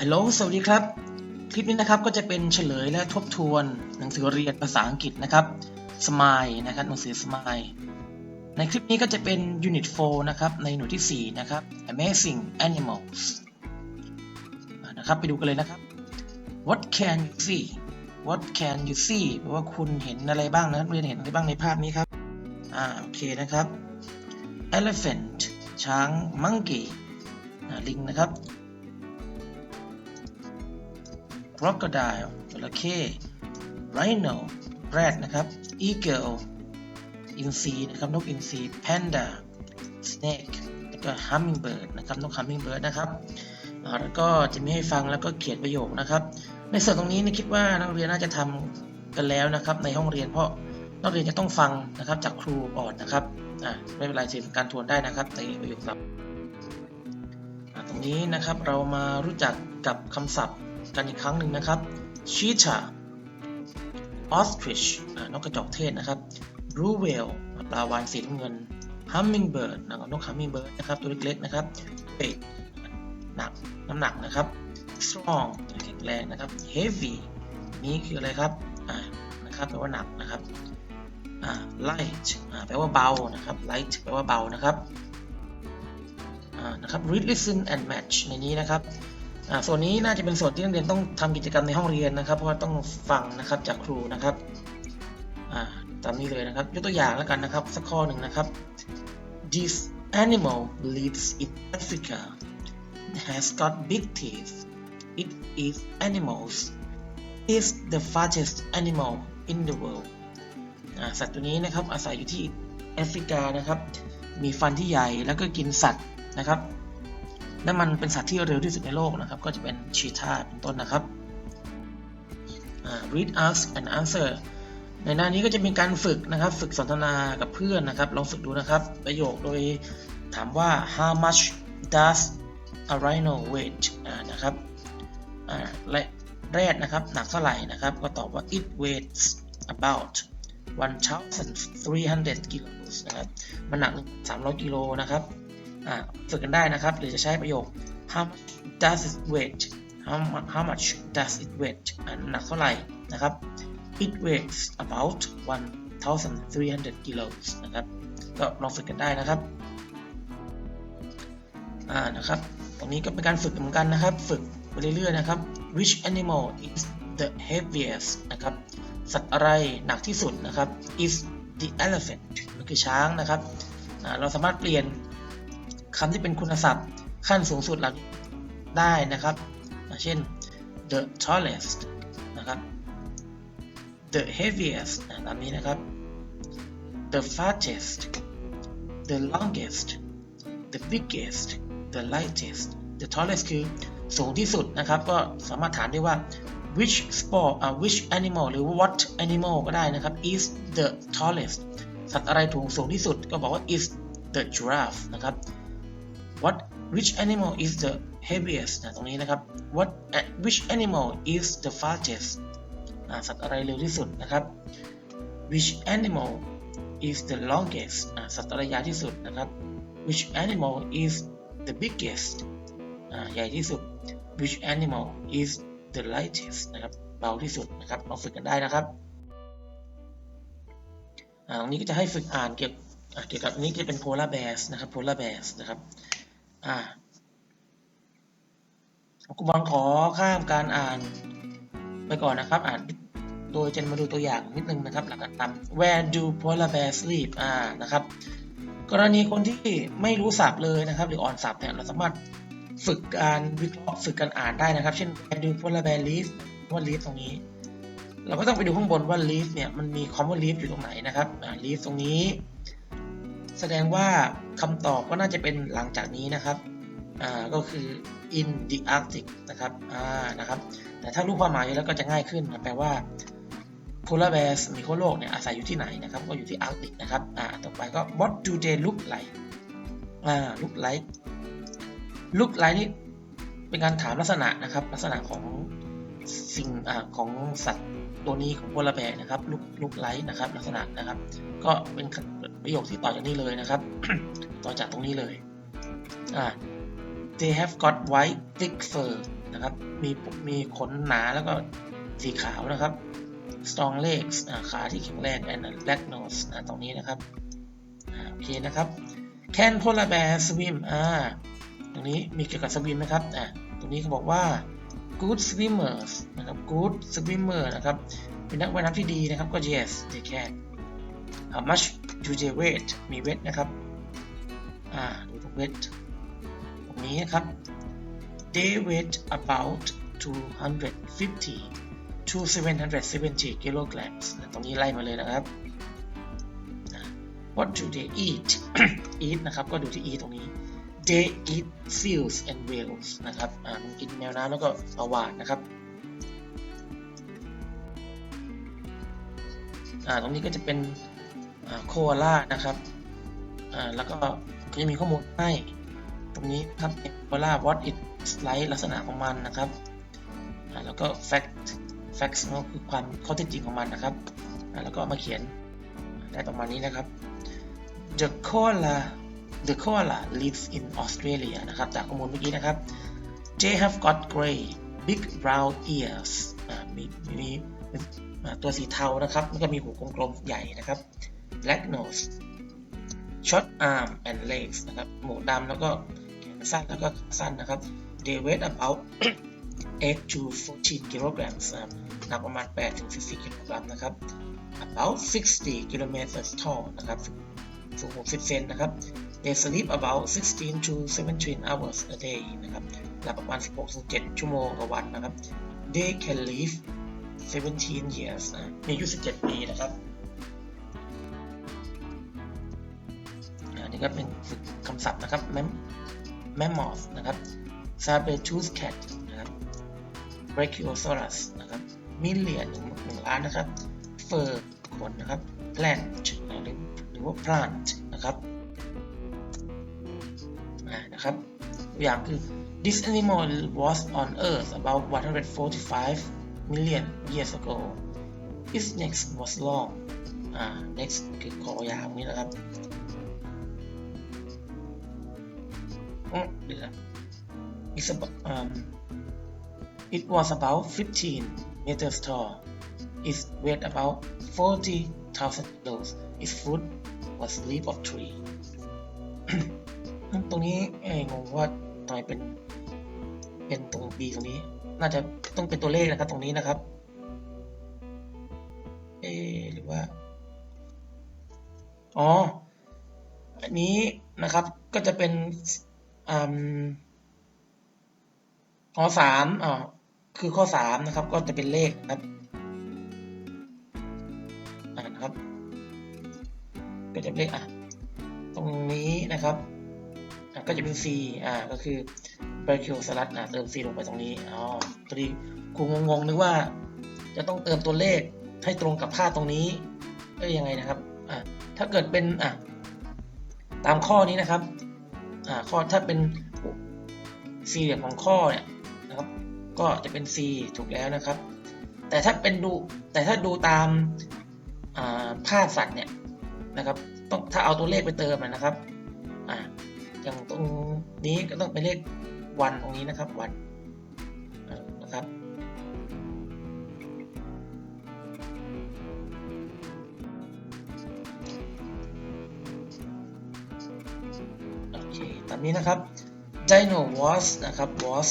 ฮัลโหล สวัสดีครับ คลิปนี้นะครับก็จะเป็นเฉลยและทบทวนหนังสือเรียนภาษาอังกฤษนะครับ Smile นะครับหนังสือ Smile ในคลิปนี้ก็จะเป็น Unit 4 นะครับ ในหน่วยที่ 4 นะครับ Amazing Animals นะครับ ไปดูกันเลยนะครับ What can you see What can you see แปลว่าคุณเห็นอะไรบ้างนะครับเรียนเห็นอะไรบ้างในภาพนี้ครับ อ่า โอเคนะครับ Elephant ช้าง Monkey ลิงนะครับ crocodile จระเข้ rhino แรดนะครับ eagle อินทรีนะครับนกอินทรี panda snake แล้วก็ hummingbird นะครับนก hummingbird นะครับแล้วก็จะมีให้ฟังแล้วก็เขียนประโยคนะครับ ในส่วนตรงนี้นี่คิดว่านักเรียนน่าจะทำกันแล้วนะครับในห้องเรียนเพราะนักเรียนจะต้องฟังนะครับจากครูก่อนนะครับอ่าไม่เป็นไรสิการทวนได้นะครับในประโยคศัพท์อ่าตรงนี้นะครับเรามารู้จักกับคำศัพท์ กันอีกครั้งหนึ่งนะครับ cheetah ostrich นกกระจอกเทศนะครับ blue whale ปลาวาฬสีน้ำเงิน hummingbird นะครับนก hummingbird นะครับตัวเล็กๆนะครับ weight หนักน้ำหนักนะครับ strong แข็งแรงนะครับ heavy นี่คืออะไรครับอ่านะครับแปลว่าหนักนะครับอ่า light อ่าแปลว่าเบานะครับ light แปลว่าเบานะครับอ่านะครับ read listen and match ในนี้นะครับ อ่าส่วนนี้น่าจะเป็นส่วนที่นักเรียนต้องทำกิจกรรมในห้องเรียนนะครับ เพราะว่าต้องฟังนะครับจากครูนะครับอ่าตามนี้เลยนะครับ ยกตัวอย่างแล้วกันนะครับ สักข้อหนึ่งนะครับ This animal lives in Africa has got big teeth it eats animals is the fastest animal in the world อ่าสัตว์ตัวนี้นะครับอาศัยอยู่ที่แอฟริกานะครับ มีฟันที่ใหญ่แล้วก็กินสัตว์นะครับ และมันเป็นสัตว์ที่เร็วที่สุดในโลกนะครับ ก็จะเป็นชีตาเป็นต้นนะครับ read ask and answer ในหน้านี้ก็จะมีการฝึกนะครับ ฝึกสนทนากับเพื่อนนะครับ ลองฝึกดูนะครับ ประโยคโดยถามว่า how much does a rhino weigh นะครับและแรดนะครับ หนักเท่าไหร่นะครับ ก็ตอบว่า it weighs about 1,300 kilos นะครับ มันหนัก 300 กิโลนะครับ ฝึกกันได้นะครับ หรือจะใช้ประโยค how does it weight how much how much does it weight หนักเท่าไหร่นะครับ it weighs about 1,300 kilos นะครับ ก็ลองฝึกกันได้นะครับ อ่า นะครับ ตรงนี้ก็เป็นการฝึกเหมือนกันนะครับ ฝึกไปเรื่อยๆนะครับ which animal is the heaviest นะครับ สัตว์อะไรหนักที่สุดนะครับ is the elephant มันคือช้างนะครับ เราสามารถเปลี่ยน คำที่เป็นคุณศัพท์ขั้นสูงสุดหลังได้นะครับ เช่น the tallest นะครับ the heaviest ตามนี้นะครับ the fastest the longest the biggest the lightest the tallest คือสูงที่สุดนะครับ ก็สามารถถามได้ว่า which sport อ่า which animal หรือ what animal ก็ได้นะครับ is the tallest สัตว์อะไรถูงสูงที่สุดก็บอกว่า is the giraffe นะครับ what which animal is the heaviest นะตรงนี้นะครับ what which animal is the fastest สัตว์อะไรเร็วที่สุดนะครับ which animal is the longest สัตว์อะไรยาวที่สุดนะครับ which animal is the biggest ใหญ่ที่สุด which animal is the lightest นะครับเบาที่สุดนะครับลองฝึกกันได้นะครับตรงนี้ก็จะให้ฝึกอ่านเกี่ยวอ่าเกี่ยวกับนนี้จะเป็น polar bears นะครับ polar bears นะครับ อ่าครูบอลขอข้ามการอ่านไปก่อนนะครับ อ่านโดยจะมาดูตัวอย่างนิดนึงนะครับหลักการทำ Where do polar bears sleep อ่านะครับ กรณีคนที่ไม่รู้ศัพท์เลยนะครับ หรืออ่อนศัพท์เนี่ยเราสามารถฝึกการวิเคราะห์ฝึกการอ่านได้นะครับ เช่น Where do polar bear live ว่า live ตรงนี้ เราก็ต้องไปดูข้างบนว่า live เนี่ยมันมีคำว่า live อยู่ตรงไหนนะครับ อ่า live ตรงนี้ แสดงว่า คำตอบก็น่าจะเป็นหลังจากนี้นะครับอ่าก็คือ in the Arctic นะครับอ่านะครับ แต่ถ้ารู้ความหมายแล้วก็จะง่ายขึ้นนะแปลว่า polar bears มีขั้วโลกเนี่ยอาศัยอยู่ที่ไหนนะครับ ก็อยู่ที่ Arctic นะครับอ่าต่อไปก็ what do they look like อ่า look like look like นี่เป็นการถามลักษณะนะครับ ลักษณะของสิ่งอ่าของสัตว์ตัวนี้ของ polar bear นะครับ look look like นะครับ ลักษณะนะครับ ก็เป็น ประโยคที่ต่อจากนี้เลยนะครับ ต่อจากตรงนี้เลยอ่า they have got white thick fur นะครับ มีมีขนหนาแล้วก็สีขาวนะครับ strong legs อ่าขาที่แข็งแรง and a black nose นะตรงนี้นะครับอ่าโอเคนะครับ can polar bear swim อ่าตรงนี้มีเกี่ยวกับ swim นะครับอ่าตรงนี้เขาบอกว่า good swimmers นะครับ good swimmer นะครับ เป็นนักว่ายน้ำที่ดีนะครับ ก็ yes they can how much do they weight มี weight นะครับ อ่าดูตรง weight ตรงนี้นะครับ they weight about 250 to 770 kilograms ตรงนี้ไล่มาเลยนะครับ what do they eat eat นะครับ ก็ดูที่ eat ตรงนี้ they eat seals and whales นะครับอ่ามันกินแมวน้ำแล้วก็ปลาวาฬนะครับอ่าตรงนี้ก็จะเป็น โคอาล่านะครับแล้วก็จะมีข้อมูลให้ตรงนี้ครับโคอาล่า what it like ลักษณะของมันนะครับ แล้วก็ fact facts ก็คือความข้อเท็จจริงของมันนะครับแล้วก็มาเขียนได้ประมาณนี้นะครับ the koala the koala lives in Australia นะครับจากข้อมูลเมื่อกี้นะครับ they have got gray big brown ears มีมีตัวสีเทานะครับแล้วก็มีหูกลมๆใหญ่นะครับ black nose short arm and legs นะครับ หมูดำแล้วก็แขนสั้นแล้วก็ขาสั้นนะครับ they weigh about 8 to 14 kilograms นะครับหนักประมาณ 8 ถึง 14 กิโลกรัมนะครับ about 60 kilometers tall นะครับสูง60 เซนนะครับ they sleep about 16 to 17 hours a day นะครับ หลับประมาณ 16-7ชั่วโมงต่อวันนะครับ they can live 17 years นะมีอายุ17 ปีนะครับี่ก็เป็นคำศัพท์นะครับแมมแมมมอสนะครับซาเบชูสแคทนะครับเบรคิโอซอรัสนะครับมิเลียนหนึ่งหนึ่งล้านนะครับเฟอร์ขนนะครับแพลนหรือหรือว่าพลานนะครับนะครับอย่างคือ this animal was on earth about 145 million years ago its neck was long อ่า next คือคอยาวนี้นะครับ อืมเดี๋ยวนะ It's about, um, it was about 15 meters tall. It weighed about 40,000 kilos. Its food was leaf of tree. ตรงนี้เอ้งงว่าทำไมเป็น เป็นตรง B ตรงนี้ น่าจะต้องเป็นตัวเลขนะครับ ตรงนี้นะครับ เอหรือว่า อ๋อ อันนี้นะครับ ก็จะเป็น ข้อสามอ่าคือข้อสามนะครับ ก็จะเป็นเลขนะครับนะครับ ก็จะเป็นเลขอะ ตรงนี้นะครับก็จะเป็น C อ่า ก็คือ b r a c h i o s a u r u s อะเติม C ลงไปตรงนี้ อ๋อพอดีครูงงๆนึกว่า จะต้องเติมตัวเลขให้ตรงกับค่าตรงนี้เอ้ยยังไงนะครับ อะถ้าเกิดเป็น อะ ตามข้อนี้นะครับาข้อถ้าเป็นสี่เหลี่ยมของข้อเนี่ยนะครับ ก็จะเป็น C ถูกแล้วนะครับ แต่ถ้าเป็นดูแต่ถ้าดูตามาภาพสัตว์เนี่ยนะครับต้องถ้าเอาตัวเลขไปเติมนะครับอ่าอย่างตรงนี้ก็ต้องเป็นเลขวันตรงนี้นะครับวันนะครับ นี้นะครับ Dino was นะครับ was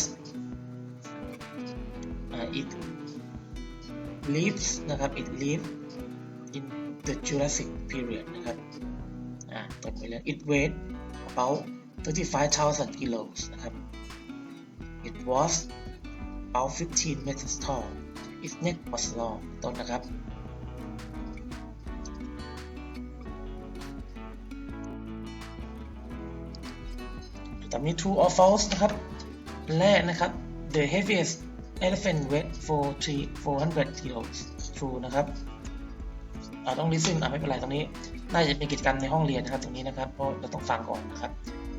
อ่า it lives นะครับ it lived in the Jurassic period นะครับอ่าต่อไปเลย it weighed about 35,000 kilos นะครับ it was about 15 meters tall its neck was long ต้นนะครับ ตามนี้ true or false นะครับแรกนะครับ the heaviest elephant weight for three four hundred kilos true นะครับอ่าต้อง listen อ่าไม่เป็นไรตรงนี้ น่าจะเป็นกิจกรรมในห้องเรียนนะครับตรงนี้นะครับ เพราะเราต้องฟังก่อนนะครับ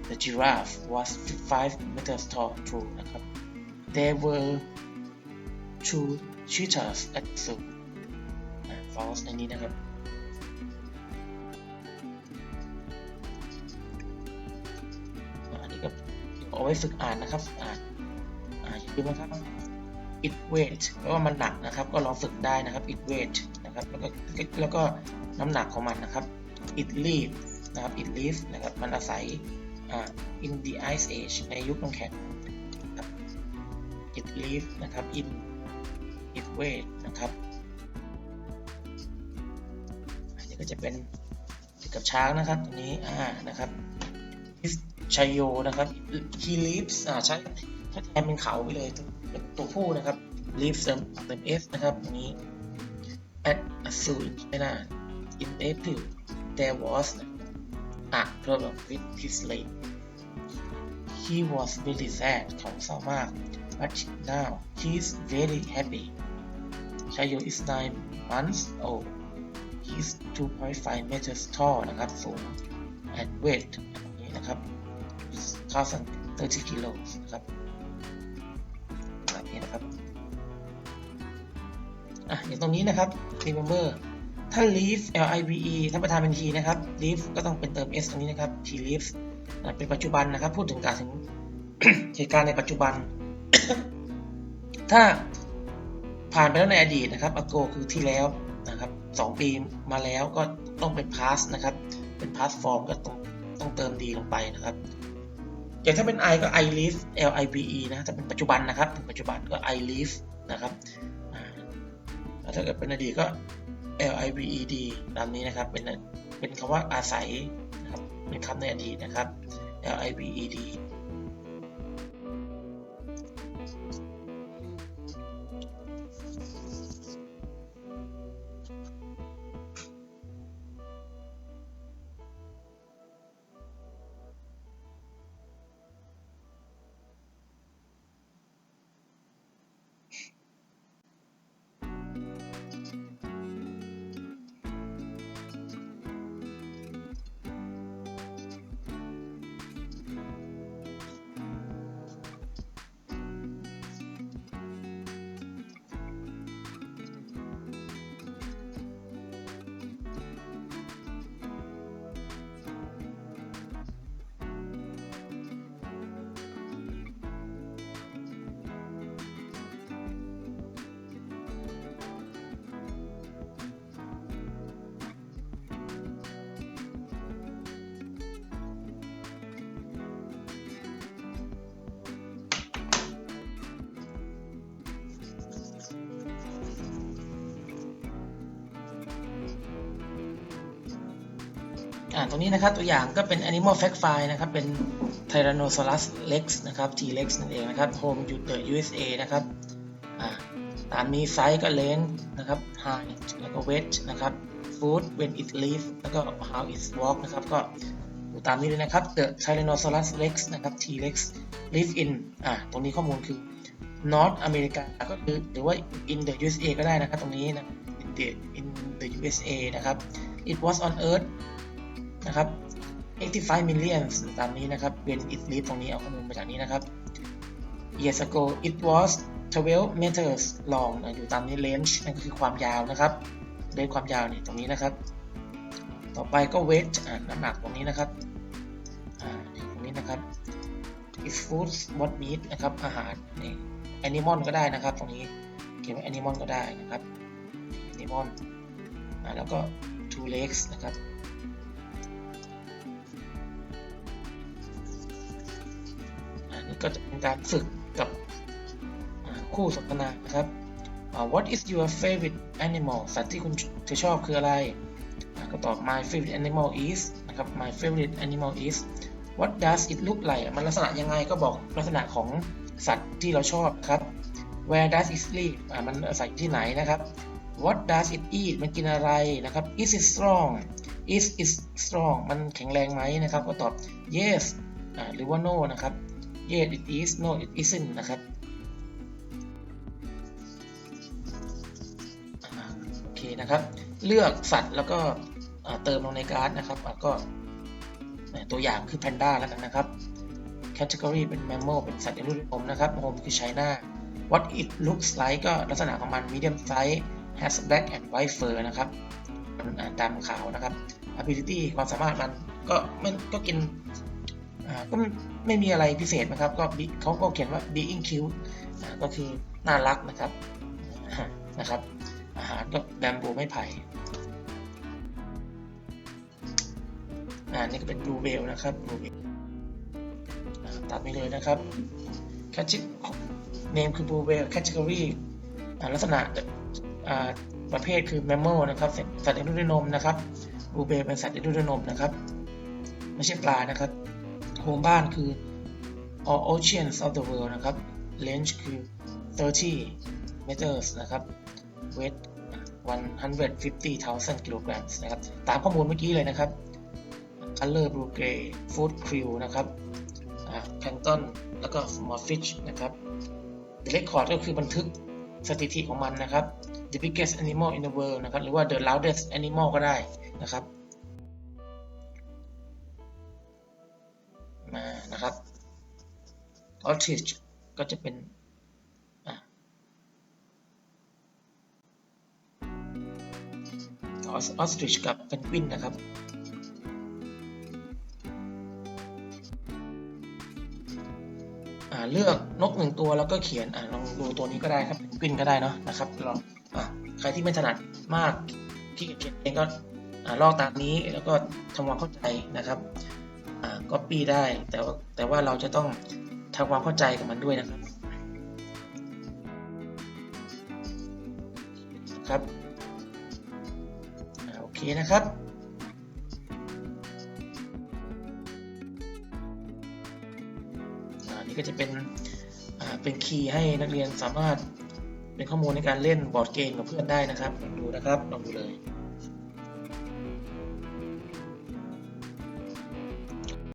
the giraffe was 5 meters tall true นะครับ there were two cheetahs at the zoo false ในนี้นะครับ เอาไว้ฝึกอ่านนะครับอ่านอ่านอย่าลืมนะครับ it weight แปลว่ามันหนักนะครับ ก็ลองฝึกได้นะครับ it weight นะครับแล้วก็แล้วก็น้ำหนักของมันนะครับ it live นะครับ it live นะครับมันอาศัยอ่า in the ice age ในยุคน้ำแข็งนะครับ it live นะครับ in it weight นะครับอันนี้ก็จะเป็นเกี่ยวกับช้างนะครับตรงนี้อ่านะครับ is ชัยโยนะครับ he lives อ่าใช้ใช้แทนเป็นเขาไปเลยเป็นตัวผู้นะครับ lives เติมเติม s นะครับตรงนี้ at a zoo in China in April there was a problem with his leg he was very sad เขาเศร้ามาก but now he is very happy ชัยโย is nine months old he is 2.5 meters tall นะครับสูง and weight อันนี้นะครับ 1,030 kilos นะครับแบบนี้นะครับอะอย่างตรงนี้นะครับ remember ถ้า leave l i v e ถ้าประธานเป็น t นะครับ leave ก็ต้องเป็นเติม s ตรงนี้นะครับ t leaves เป็นปัจจุบันนะครับ พูดถึงการถึงเหตุการณ์ในปัจจุบัน ถ้าผ่านไปแล้วในอดีตนะครับ ago คือที่แล้วนะครับสองปีมาแล้วก็ต้องเป็น past นะครับ เป็น past form ก็ต้องต้องเติม d ลงไปนะครับ อย่างถ้าเป็น I ก็ I live L I V E นะถ้าเป็นปัจจุบันนะครับเป็นปัจจุบันก็ I live นะครับแล้วถ้าเกิดเป็นอดีตก็ L I V E D ตามนี้นะครับเป็นเป็นคำว่าอาศัยนะครับเป็นคำในอดีตนะครับ L I V E D ตรงนี้นะครับตัวอย่างก็เป็น animal fact file นะครับ เป็น Tyrannosaurus rex นะครับ T-Rex นั่นเองนะครับ home to the USA นะครับอ่าตามนี้ไซส์ก็ length นะครับ height แล้วก็ weight นะครับ food when it lives แล้วก็ how it walk นะครับ ก็ดูตามนี้เลยนะครับ the Tyrannosaurus rex นะครับ T-Rex live in อ่าตรงนี้ข้อมูลคือ North America ก็คือหรือว่า in the USA ก็ได้นะครับ ตรงนี้นะ in the in the USA นะครับ it was on Earth นะครับ 85 million ตามนี้นะครับ when it lived ตรงนี้เอาข้อมูลมาจากนี้นะครับ years ago it was 12 meters long อยู่ตามนี้ range นั่นก็คือความยาวนะครับเรนความยาวนี่ตรงนี้นะครับ ต่อไปก็ weight น้ำหนักตรงนี้นะครับอ่าตรงนี้นะครับ is food what meat นะครับ อาหารนี่ animal ก็ได้นะครับ ตรงนี้เขียนว่า animal ก็ได้นะครับ animal อ่าแล้วก็ two legs นะครับ ก็จะเป็นการฝึกกับคู่สนทนานะครับ What is your favorite animal สัตว์ที่คุณเธอชอบคืออะไร ก็ตอบ My favorite animal is นะครับ My favorite animal is What does it look like มันลักษณะยังไงก็บอกลักษณะของสัตว์ที่เราชอบครับ Where does it live อ่ามันอาศัยที่ไหนนะครับ What does it eat มันกินอะไรนะครับ Is it strong Is it strong มันแข็งแรงไหมนะครับ ก็ตอบ Yes อ่าหรือว่า No นะครับ Yes it is No it isn't นะครับโอเคนะครับ เลือกสัตว์แล้วก็เติมลงในการ์ดนะครับก็ตัวอย่างคือ Panda แล้วกันนะครับ Category เป็น Mammal เป็นสัตว์ในรุ่นผมนะครับ Home คือ China What it looks like ก็ลักษณะของมัน Medium size has black and white fur นะครับมันอ่าดำขาวนะครับ Ability ความสามารถมันก็มันก็กิน ก็ไม่มีอะไรพิเศษนะครับ ก็เขาก็เขียนว่า being cute ก็คือน่ารักนะครับนะครับ อาหารก็แบมบูไม่ไผ่อ่านี่ก็เป็นบลูเวลนะครับบลูเวลตัดไปเลยนะครับแคชเนมคือบูเวลแคช e อรี่ลักษณะประเภทคือ mammal นะครับสัตว์เลี้ยงด้วยนมนะครับบูเวลเป็นสัตว์เลี้ยงด้วยนมนะครับ ไม่ใช่ปลานะครับ โฮมบ้านคือ all oceans of the world นะครับ range คือ 30 meters นะครับ weight 150,000 kilograms นะครับ ตามข้อมูลเมื่อกี้เลยนะครับ color blue gray food krill นะครับ plankton แล้วก็ small fish นะครับ the record ก็คือบันทึกสถิติของมันนะครับ the biggest animal in the world นะครับ หรือว่า the loudest animal ก็ได้นะครับ มานะครับ ostrich ก็จะเป็นอออสตริชกับเพนกวินนะครับ เลือกนกหนึ่งตัวแล้วก็เขียนอ่าลองดูตัวนี้ก็ได้ครับเพนกวินก็ได้เนาะนะครับลองอ่าใครที่ไม่ถนัดมากที่เขียนเองก็อลอกตามนี้แล้วก็ทำความเข้าใจนะครับ ก็ปี้ได้ แต่ว่าแต่ว่าเราจะต้องทำความเข้าใจกับมันด้วยนะครับครับโอเคนะครับนี่ก็จะเป็นเป็นคีย์ให้นักเรียนสามารถเป็นข้อมูลในการเล่นบอร์ดเกมกับเพื่อนได้นะครับลองดูนะครับลองดูเลย